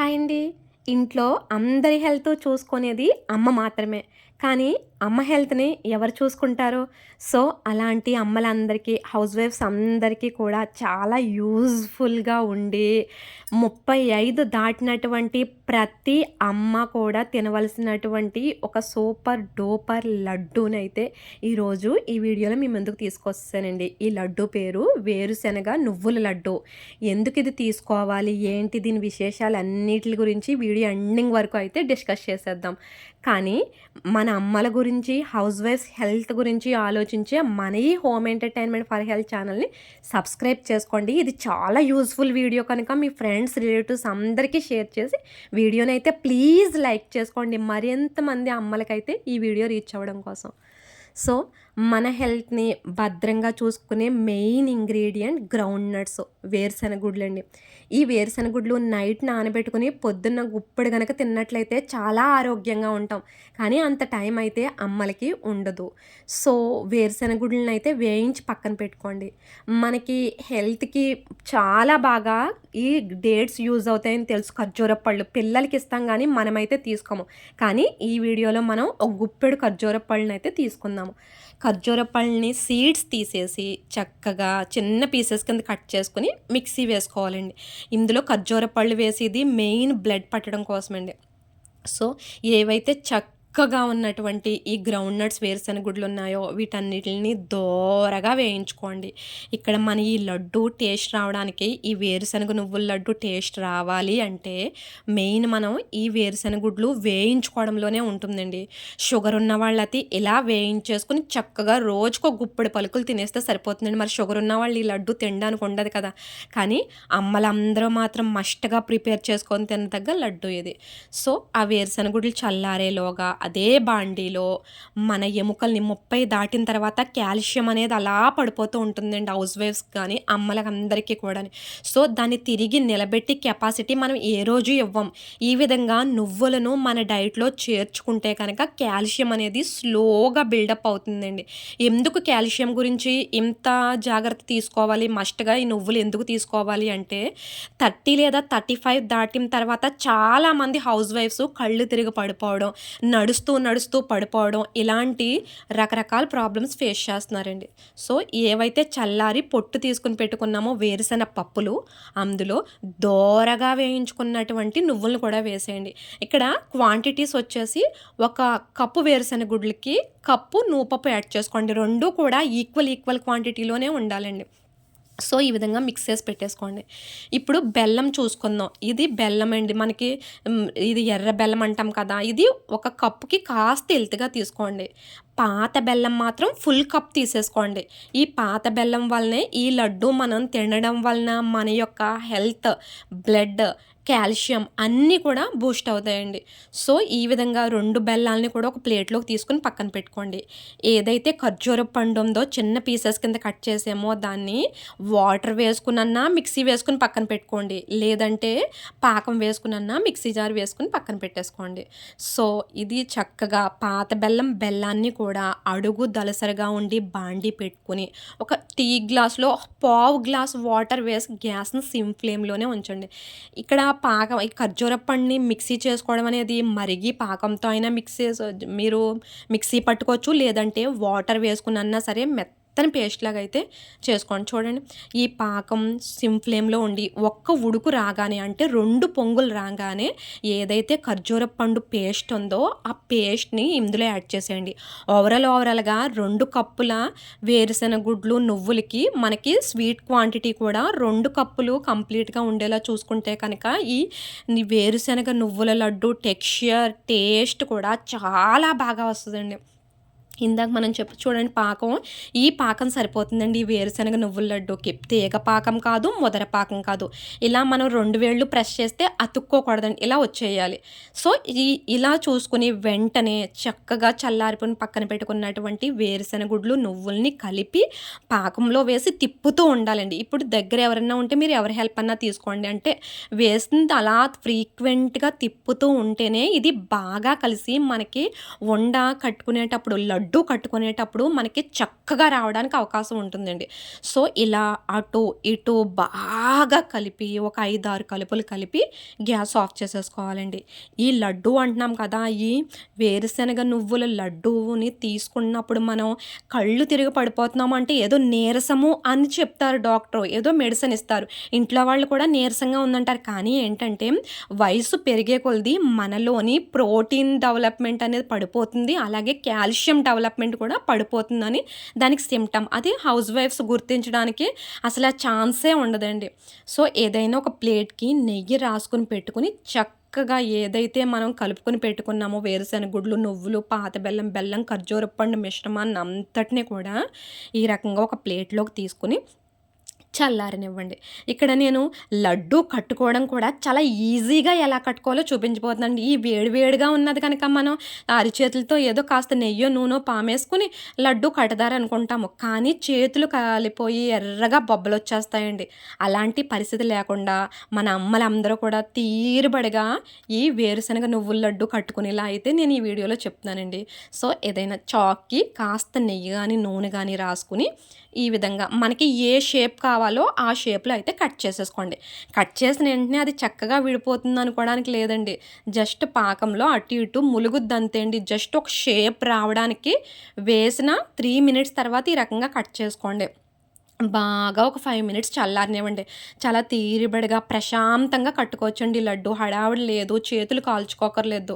Hi అండి. ఇంట్లో అందరి హెల్త్ చూసుకునేది అమ్మ మాత్రమే. కానీ అమ్మ హెల్త్ని ఎవరు చూసుకుంటారు. సో అలాంటి అమ్మలందరికీ హౌస్ వైఫ్స్ అందరికీ కూడా చాలా యూజ్ఫుల్గా ఉండి ముప్పై ఐదు దాటినటువంటి ప్రతి అమ్మ కూడా తినవలసినటువంటి ఒక సూపర్ డూపర్ లడ్డూనైతే ఈరోజు ఈ వీడియోలో మీ ముందుకు తీసుకొస్తానండి. ఈ లడ్డు పేరు వేరుశనగ నువ్వుల లడ్డు. ఎందుకు ఇది తీసుకోవాలి? ఏంటి దీని విశేషాలు? అన్నిటి గురించి వీడియో ఎండింగ్ వరకు అయితే డిస్కస్ చేసేద్దాం. కానీ మన అమ్మల గురించి హౌస్ వైఫ్స్ హెల్త్ గురించి ఆలోచించే మన ఈ హోమ్ ఎంటర్టైన్మెంట్ ఫర్ హెల్త్ ఛానల్ని సబ్స్క్రైబ్ చేసుకోండి. ఇది చాలా యూస్ఫుల్ వీడియో కనుక మీ ఫ్రెండ్స్ రిలేటివ్స్ అందరికీ షేర్ చేసి వీడియోని అయితే ప్లీజ్ లైక్ చేసుకోండి. మరింతమంది అమ్మలకైతే ఈ వీడియో రీచ్ అవ్వడం కోసం. సో మన హెల్త్ని భద్రంగా చూసుకునే మెయిన్ ఇంగ్రీడియంట్ గ్రౌండ్ నట్స్ వేరుశనగుడ్లు అండి ఈ వేరుశనగుడ్లు నైట్ నానబెట్టుకుని పొద్దున్న గుప్పడు కనుక తిన్నట్లయితే చాలా ఆరోగ్యంగా ఉంటాం. కానీ అంత టైం అయితే అమ్మలకి ఉండదు. సో వేరుశనగుడ్లను అయితే వేయించి పక్కన పెట్టుకోండి. మనకి హెల్త్కి చాలా బాగా ఈ డేట్స్ యూజ్ అవుతాయని తెలుసు. ఖర్జూర పళ్ళు పిల్లలకి ఇస్తాం కానీ మనమైతే తీసుకోము. కానీ ఈ వీడియోలో మనం ఒక గుప్పెడు ఖర్జూర పళ్ళని అయితే తీసుకుందాము. ఖర్జూర పళ్ళని సీడ్స్ తీసేసి చక్కగా చిన్న పీసెస్ కింద కట్ చేసుకుని మిక్సీ వేసుకోవాలండి. ఇందులో ఖర్జూర పళ్ళు వేసేది మెయిన్ బ్లడ్ పట్టడం కోసమండి. సో ఏవైతే చక్క చక్కగా ఉన్నటువంటి ఈ గ్రౌండ్ నట్స్ వేరుశనగుడ్లు ఉన్నాయో వీటన్నిటిని దోరగా వేయించుకోండి. ఇక్కడ మన ఈ లడ్డు టేస్ట్ రావడానికి ఈ వేరుశనగ నువ్వుల లడ్డు టేస్ట్ రావాలి అంటే మెయిన్ మనం ఈ వేరుశనగుడ్లు వేయించుకోవడంలోనే ఉంటుందండి. షుగర్ ఉన్న వాళ్ళకి ఇలా వేయించేసుకుని చక్కగా రోజుకు గుప్పడి పలుకులు తినేస్తే సరిపోతుందండి. మరి షుగర్ ఉన్న వాళ్ళు ఈ లడ్డు తినడానికి ఉండదు కదా. కానీ అమ్మలందరూ మాత్రం మస్ట్గా ప్రిపేర్ చేసుకొని తినదగ్గ లడ్డు ఇది. సో ఆ వేరుశనగుడ్లు చల్లారేలోగా అదే బాండీలో మన ఎముకల్ని ముప్పై దాటిన తర్వాత కాల్షియం అనేది అలా పడిపోతూ ఉంటుందండి హౌస్ వైఫ్స్ కానీ అమ్మలకు అందరికీ కూడా సో దాన్ని తిరిగి నిలబెట్టి కెపాసిటీ మనం ఏ రోజు ఇవ్వం. ఈ విధంగా నువ్వులను మన డైట్లో చేర్చుకుంటే కనుక కాల్షియం అనేది స్లోగా బిల్డప్ అవుతుందండి. ఎందుకు కాల్షియం గురించి ఇంత జాగ్రత్త తీసుకోవాలి మస్ట్గా ఈ నువ్వులు ఎందుకు తీసుకోవాలి అంటే థర్టీ లేదా థర్టీ ఫైవ్ దాటిన తర్వాత చాలామంది హౌస్ వైఫ్స్ కళ్ళు తిరిగి పడిపోవడం నడు నడుస్తూ నడుస్తూ పడిపోవడం ఇలాంటి రకరకాల ప్రాబ్లమ్స్ ఫేస్ చేస్తున్నారండి. సో ఏవైతే చల్లారి పొట్టు తీసుకుని పెట్టుకున్నామో వేరుశెన పప్పులు అందులో దోరగా వేయించుకున్నటువంటి నువ్వులను కూడా వేసేయండి. ఇక్కడ క్వాంటిటీస్ వచ్చేసి ఒక కప్పు వేరుశెన గుడ్లకి కప్పు నూపప్పు యాడ్ చేసుకోండి. రెండు కూడా ఈక్వల్ ఈక్వల్ క్వాంటిటీలోనే ఉండాలండి. సో ఈ విధంగా మిక్స్ చేసి పెట్టేసుకోండి. ఇప్పుడు బెల్లం చూసుకుందాం. ఇది బెల్లం అండి. మనకి ఇది ఎర్ర బెల్లం అంటాం కదా. ఇది ఒక కప్పుకి కాస్త ఎల్తిగా తీసుకోండి. పాత బెల్లం మాత్రం ఫుల్ కప్ తీసేసుకోండి. ఈ పాత బెల్లం వల్లనే ఈ లడ్డు మనం తినడం వలన మన యొక్క హెల్త్ బ్లడ్ కాల్షియం అన్నీ కూడా బూస్ట్ అవుతాయండి. సో ఈ విధంగా రెండు బెల్లాలని కూడా ఒక ప్లేట్లోకి తీసుకుని పక్కన పెట్టుకోండి. ఏదైతే ఖర్జూర పండు ఉందో చిన్న పీసెస్ కింద కట్ చేసామో దాన్ని వాటర్ వేసుకున్నా మిక్సీ వేసుకుని పక్కన పెట్టుకోండి. లేదంటే పాకం వేసుకున్నా మిక్సీ జార్ వేసుకుని పక్కన పెట్టేసుకోండి. సో ఇది చక్కగా పాత బెల్లం బెల్లాన్ని కూడా అడుగు దలసరిగా ఉండి బాండి పెట్టుకుని ఒక టీ గ్లాస్లో పావు గ్లాస్ వాటర్ వేసి గ్యాస్ని సిమ్ ఫ్లేమ్లోనే ఉంచండి. ఇక్కడ పాకం ఈ ఖర్జూర పండుని మిక్సీ చేసుకోవడం అనేది మరిగి పాకంతో అయినా మిక్సీ మీరు మిక్సీ పట్టుకోవచ్చు లేదంటే వాటర్ వేసుకున్నా సరే మెత్త మెత్తని పేస్ట్ లాగా అయితే చేసుకోండి. చూడండి. ఈ పాకం సిమ్ ఫ్లేమ్లో ఉండి ఒక్క ఉడుకు రాగానే అంటే రెండు పొంగులు రాగానే ఏదైతే ఖర్జూర పండు పేస్ట్ ఉందో ఆ పేస్ట్ని ఇందులో యాడ్ చేసేయండి. ఓవరాల్ ఓవరాల్గా రెండు కప్పుల వేరుశెనగ గుడ్లు నువ్వులకి మనకి స్వీట్ క్వాంటిటీ కూడా రెండు కప్పులు కంప్లీట్గా ఉండేలా చూసుకుంటే కనుక ఈ వేరుశెనగ నువ్వుల లడ్డు టెక్స్చర్ టేస్ట్ కూడా చాలా బాగా వస్తుందండి. ఇందాక మనం చెప్పు చూడండి పాకం ఈ పాకం సరిపోతుందండి. ఈ వేరుశనగ నువ్వుల లడ్డూకి తీగ పాకం కాదు మొదర పాకం కాదు. ఇలా మనం రెండు వేళ్ళు ప్రెస్ చేస్తే అతుక్కోకూడదండి. ఇలా వచ్చేయాలి. సో ఈ ఇలా చూసుకుని వెంటనే చక్కగా చల్లారిపోయిన పక్కన పెట్టుకున్నటువంటి వేరుశనగుడ్లు నువ్వుల్ని కలిపి పాకంలో వేసి తిప్పుతూ ఉండాలండి. ఇప్పుడు దగ్గర ఎవరైనా ఉంటే మీరు ఎవరి హెల్ప్ అన్నా తీసుకోండి. అంటే వేసింది అలా ఫ్రీక్వెంట్గా తిప్పుతూ ఉంటేనే ఇది బాగా కలిసి మనకి వండ కట్టుకునేటప్పుడు లడ్డు లడ్డు కట్టుకునేటప్పుడు మనకి చక్కగా రావడానికి అవకాశం ఉంటుందండి. సో ఇలా అటు ఇటు బాగా కలిపి ఒక ఐదు ఆరు కలుపులు కలిపి గ్యాస్ ఆఫ్ చేసేసుకోవాలండి. ఈ లడ్డు అంటున్నాం కదా ఈ వేరుశనగ నువ్వుల లడ్డూని తీసుకున్నప్పుడు మనం కళ్ళు తిరిగి పడిపోతున్నాం అంటే ఏదో నీరసము అని చెప్తారు డాక్టర్ ఏదో మెడిసిన్ ఇస్తారు. ఇంట్లో వాళ్ళు కూడా నీరసంగా ఉందంటారు. కానీ ఏంటంటే వయసు పెరిగే కొలది మనలోని ప్రోటీన్ డెవలప్మెంట్ అనేది పడిపోతుంది. అలాగే కాల్షియం డెవలప్మెంట్ కూడా పడిపోతుందని దానికి సిమ్టమ్ అది హౌస్ వైఫ్స్ గుర్తించడానికి అసలు ఆ ఛాన్సే ఉండదండి. సో ఏదైనా ఒక ప్లేట్కి నెయ్యి రాసుకుని పెట్టుకుని చక్కగా ఏదైతే మనం కలుపుకొని పెట్టుకున్నామో వేరుశెనగ గుడ్లు నువ్వులు పాత బెల్లం బెల్లం ఖర్జూర పండు మిశ్రమాన్ని అంతటిని కూడా ఈ రకంగా ఒక ప్లేట్లోకి తీసుకుని చల్లారనివ్వండి. ఇక్కడ నేను లడ్డు కట్టుకోవడం కూడా చాలా ఈజీగా ఎలా కట్టుకోవాలో చూపించిపోతుందండి ఈ వేడి వేడిగా ఉన్నది కనుక మనం అరిచేతులతో ఏదో కాస్త నెయ్యో నూనె పామేసుకుని లడ్డు కట్టదారనుకుంటాము కానీ చేతులు కాలిపోయి ఎర్రగా బొబ్బలు వచ్చేస్తాయండి అలాంటి పరిస్థితి లేకుండా మన అమ్మలందరూ కూడా తీరుబడిగా ఈ వేరుశనగ నువ్వుల లడ్డు కట్టుకునేలా అయితే నేను ఈ వీడియోలో చెప్తున్నానండి. సో ఏదైనా చాక్కి కాస్త నెయ్యి కానీ నూనె కానీ రాసుకుని ఈ విధంగా మనకి ఏ షేప్ కావాలి ఆ షేప్లో అయితే కట్ చేసేసుకోండి. కట్ చేసిన వెంటనే అది చక్కగా విడిపోతుంది అనుకోవడానికి లేదండి. జస్ట్ పాకంలో అటు ఇటు ములుగుద్ది అంతేండి. జస్ట్ ఒక షేప్ రావడానికి వేసిన త్రీ మినిట్స్ తర్వాత ఈ రకంగా కట్ చేసుకోండి. బాగా ఒక ఫైవ్ మినిట్స్ చల్లారనివ్వండి. చాలా తీరిబడిగా ప్రశాంతంగా కట్టుకోవచ్చండి. లడ్డు హడావిడి లేదు చేతులు కాల్చుకోకర్లేదు.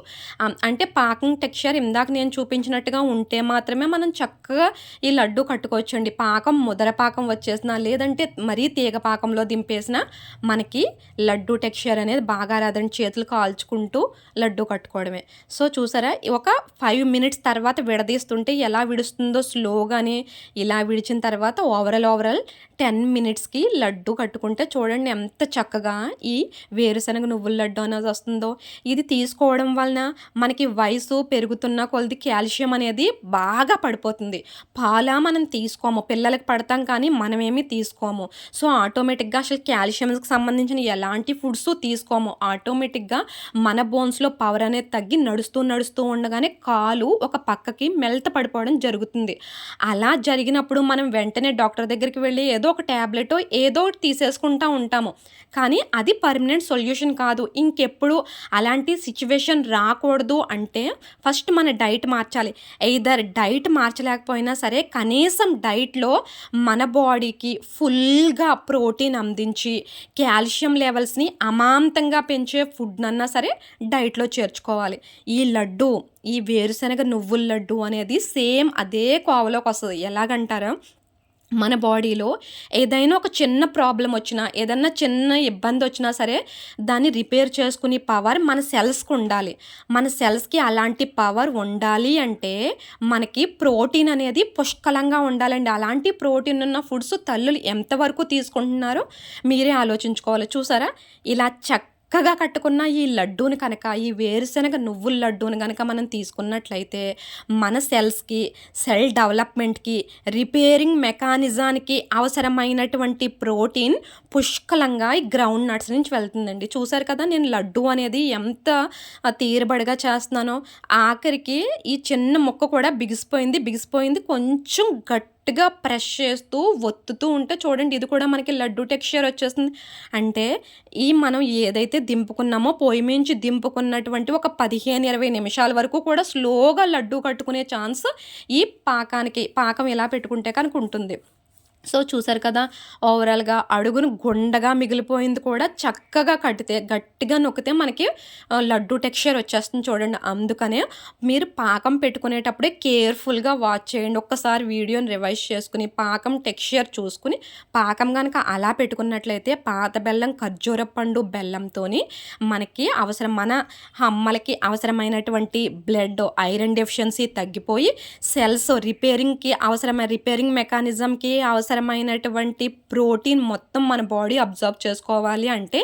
అంటే పాకం టెక్స్చర్ ఇందాక నేను చూపించినట్టుగా ఉంటే మాత్రమే మనం చక్కగా ఈ లడ్డు కట్టుకోవచ్చండి. పాకం ముదర పాకం వచ్చేసిన లేదంటే మరీ తీగ పాకంలో దింపేసిన మనకి లడ్డు టెక్స్చర్ అనేది బాగా రాదండి. చేతులు కాల్చుకుంటూ లడ్డు కట్టుకోవడమే. సో చూసారా? ఒక ఫైవ్ మినిట్స్ తర్వాత విడదీస్తుంటే ఎలా విడుస్తుందో స్లోగానే ఇలా విడిచిన తర్వాత ఓవరాల్ ఓవరాల్ టెన్ మినిట్స్కి లడ్డు కట్టుకుంటే చూడండి ఎంత చక్కగా ఈ వేరుశనగ నువ్వుల లడ్డు అనేది వస్తుందో. ఇది తీసుకోవడం వలన మనకి వయసు పెరుగుతున్న కొలది కాల్షియం అనేది బాగా పడిపోతుంది. పాలా మనం తీసుకోము పిల్లలకి పడతాం కానీ మనమేమి తీసుకోము. సో ఆటోమేటిక్గా అసలు కాల్షియంకి సంబంధించిన ఎలాంటి ఫుడ్స్ తీసుకోము. ఆటోమేటిక్గా మన బోన్స్లో పవర్ అనేది తగ్గి నడుస్తూ నడుస్తూ ఉండగానే కాలు ఒక పక్కకి మెల్త పడిపోవడం జరుగుతుంది. అలా జరిగినప్పుడు మనం వెంటనే డాక్టర్ దగ్గరికి వెళ్ళి ఏదో ఒక ట్యాబ్లెట్ ఏదో ఒకటి తీసేసుకుంటా ఉంటాము. కానీ అది పర్మనెంట్ సొల్యూషన్ కాదు. ఇంకెప్పుడు అలాంటి సిచ్యువేషన్ రాకూడదు అంటే ఫస్ట్ మన డైట్ మార్చాలి. ఎయిదర్ డైట్ మార్చలేకపోయినా సరే కనీసం డైట్లో మన బాడీకి ఫుల్గా ప్రోటీన్ అందించి కాల్షియం లెవెల్స్ని అమాంతంగా పెంచే ఫుడ్ అన్నా సరే డైట్లో చేర్చుకోవాలి. ఈ లడ్డు ఈ వేరుశనగ నువ్వుల లడ్డు అనేది సేమ్ అదే కోవలోకి వస్తుంది. ఎలాగంటారా? మన బాడీలో ఏదైనా ఒక చిన్న ప్రాబ్లం వచ్చినా ఏదైనా చిన్న ఇబ్బంది వచ్చినా సరే దాన్ని రిపేర్ చేసుకునే పవర్ మన సెల్స్కి ఉండాలి. మన సెల్స్కి అలాంటి పవర్ ఉండాలి అంటే మనకి ప్రోటీన్ అనేది పుష్కలంగా ఉండాలండి. అలాంటి ప్రోటీన్ ఉన్న ఫుడ్స్ తల్లులు ఎంతవరకు తీసుకుంటున్నారో మీరే ఆలోచించుకోవాలి. చూసారా? ఇలా చక్క చక్కగా కట్టుకున్న ఈ లడ్డూని కనుక ఈ వేరుశనగ నువ్వుల లడ్డూని కనుక మనం తీసుకున్నట్లయితే మన సెల్స్కి సెల్ డెవలప్మెంట్కి రిపేరింగ్ మెకానిజానికి అవసరమైనటువంటి ప్రోటీన్ పుష్కలంగా ఈ గ్రౌండ్ నట్స్ నుంచి వెళ్తుందండి. చూసారు కదా నేను లడ్డు అనేది ఎంత తీరబడిగా చేస్తున్నానో ఆఖరికి ఈ చిన్న ముక్క కూడా బిగిసిపోయింది బిగిసిపోయింది కొంచెం గట్టి గట్టిగా ప్రెస్ చేస్తూ ఒత్తుతూ ఉంటే చూడండి ఇది కూడా మనకి లడ్డు టెక్స్చర్ వచ్చేస్తుంది. అంటే ఈ మనం ఏదైతే దింపుకున్నామో పొయ్యి మించి దింపుకున్నటువంటి ఒక పదిహేను ఇరవై నిమిషాల వరకు కూడా స్లోగా లడ్డు కట్టుకునే ఛాన్స్ ఈ పాకానికి పాకం ఇలా పెట్టుకుంటే కనుక ఉంటుంది. సో చూసారు కదా ఓవరాల్గా అడుగును గుండగా మిగిలిపోయింది కూడా చక్కగా కట్టితే గట్టిగా నొక్కితే మనకి లడ్డు టెక్స్చర్ వచ్చేస్తుంది చూడండి. అందుకనే మీరు పాకం పెట్టుకునేటప్పుడే కేర్ఫుల్గా వాచ్ చేయండి. ఒక్కసారి వీడియోని రివైజ్ చేసుకుని పాకం టెక్స్చర్ చూసుకుని పాకం కనుక అలా పెట్టుకున్నట్లయితే పాత బెల్లం ఖర్జూర పండు బెల్లంతో మనకి అవసరం మన అమ్మలకి అవసరమైనటువంటి బ్లడ్ ఐరన్ డెఫిషియన్సీ తగ్గిపోయి సెల్స్ రిపేరింగ్కి అవసరమైన రిపేరింగ్ మెకానిజంకి అవసరం అవసరమైనటువంటి ప్రోటీన్ మొత్తం మన బాడీ అబ్జర్వ్ చేసుకోవాలి అంటే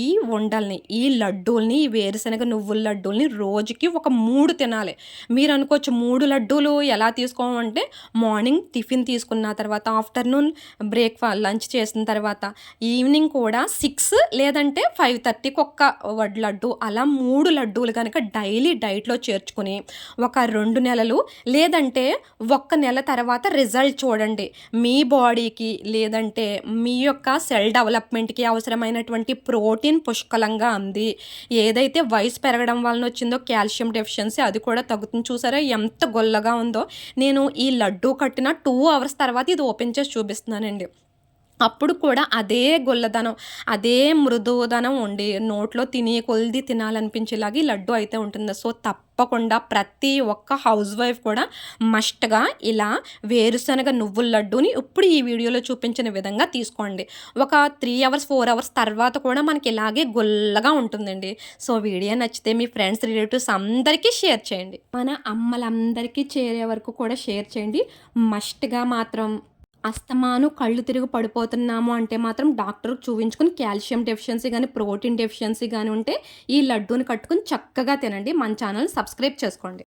ఈ ఉండల్ని ఈ లడ్డూల్ని ఈ వేరుశనగ నువ్వుల లడ్డూల్ని రోజుకి ఒక మూడు తినాలి. మీరు అనుకోవచ్చు మూడు లడ్డూలు ఎలా తీసుకోమంటే మార్నింగ్ టిఫిన్ తీసుకున్న తర్వాత ఆఫ్టర్నూన్ బ్రేక్ఫా లంచ్ చేసిన తర్వాత ఈవినింగ్ కూడా సిక్స్ లేదంటే ఫైవ్ థర్టీకి ఒక్క వడ్ లడ్డు అలా మూడు లడ్డూలు కనుక డైలీ డైట్లో చేర్చుకుని ఒక రెండు నెలలు లేదంటే ఒక్క నెల తర్వాత రిజల్ట్ చూడండి. మీ బాడీ బాడీకి లేదంటే మీ యొక్క సెల్ డెవలప్మెంట్కి అవసరమైనటువంటి ప్రోటీన్ పుష్కలంగా అంది. ఏదైతే వయసు పెరగడం వలన వచ్చిందో కాల్షియం డెఫిషియన్సీ అది కూడా తగ్గుతుంది. చూసారా? ఎంత గొల్లగా ఉందో. నేను ఈ లడ్డూ కట్టిన టూ అవర్స్ తర్వాత ఇది ఓపెన్ చేసి చూపిస్తున్నానండి. అప్పుడు కూడా అదే గొల్లదనం అదే మృదుదనం ఉండి నోట్లో తినే కొలిది తినాలనిపించేలాగా ఈ లడ్డు అయితే ఉంటుంది. సో తప్పకుండా ప్రతి ఒక్క హౌస్ వైఫ్ కూడా మస్ట్గా ఇలా వేరుశనగ నువ్వుల లడ్డూని ఇప్పుడు ఈ వీడియోలో చూపించిన విధంగా తీసుకోండి. ఒక త్రీ అవర్స్ ఫోర్ అవర్స్ తర్వాత కూడా మనకి ఇలాగే గొల్లగా ఉంటుందండి. సో వీడియో నచ్చితే మీ ఫ్రెండ్స్ రిలేటివ్స్ అందరికీ షేర్ చేయండి. మన అమ్మలందరికీ చేరే వరకు కూడా షేర్ చేయండి. మస్ట్గా మాత్రం అస్తమాను కళ్ళు తిరిగి పడిపోతున్నాము అంటే మాత్రం డాక్టర్ చూపించుకుని కాల్షియం డెఫిషియన్సీ కానీ ప్రోటీన్ డెఫిషియన్సీ కానీ ఉంటే ఈ లడ్డూని కట్టుకుని చక్కగా తినండి. మన ఛానల్ సబ్స్క్రైబ్ చేసుకోండి.